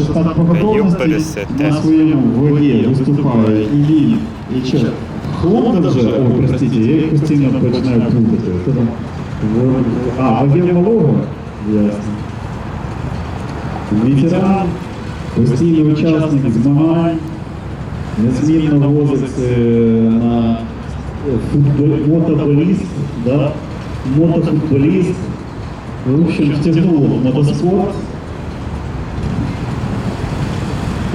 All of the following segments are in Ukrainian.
Наш стат по готовності Юпереся, на те. своєму воді виступає і він, і Чех. Хлопта вже, ой, простите, я їх постійно починаю плутати. Хто там? В- А, ваги малого? Ясно. Ветеран, постійний учасник змагань, незмінно возить е, на е, футбол, мотоболіст, да? мотофутболіст. В общем, втягнуло в мотоспорт.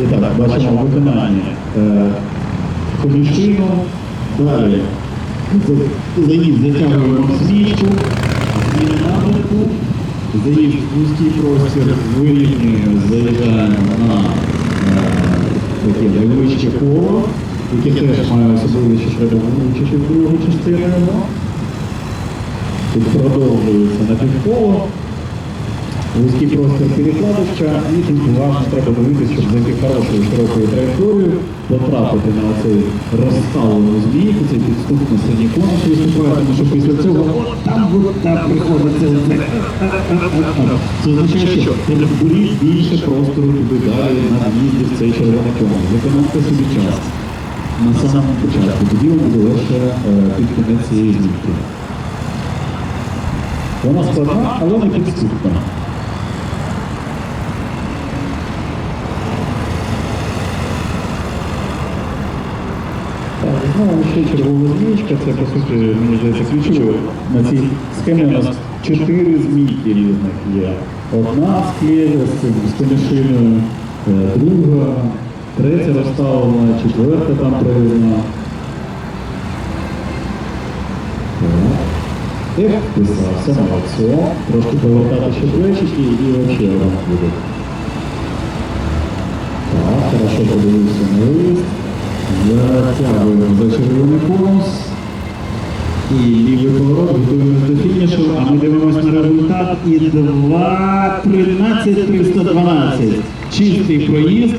І так, бачимо виконання е, комішину. Далі заїзд затягуємо змійку, зміни напрямку, заїзд в вузький простір вирівнюємо, заїжджаємо на е, таке невеличке коло, яке теж має особливо, що треба вивчити в другу частину. Тут продовжується на півколо. Вузький простір перекладочка, і тут уважно треба дивитися, щоб зайти хорошою широкою траєкторією, потрапити на цей розставлену змійку, цей підступ на синій конус виступає, тому що після цього там приходиться. Це означає, що буріть більше простору туди далі на в'їзді в цей червоний конус. Виконайте собі час. На самому початку, тоді вам буде легше е, під кінець цієї змійки. Вона складна, але не підступна. Знову ще чергова змійка, це по суті, мені здається, ключове. На цій схемі у нас чотири змійки різних є. Одна з клею, з е, друга, третя розставлена, четверта там привезена. Ех, писався, молодцо. Трошки повертати ще плечики і взагалі вам буде. Так, хорошо подивився на лист. Затягуємо за червоний конус. І лівий поворот, готуємося до фінішу, а ми дивимося на результат. І 2, 13, 312. Чистий проїзд.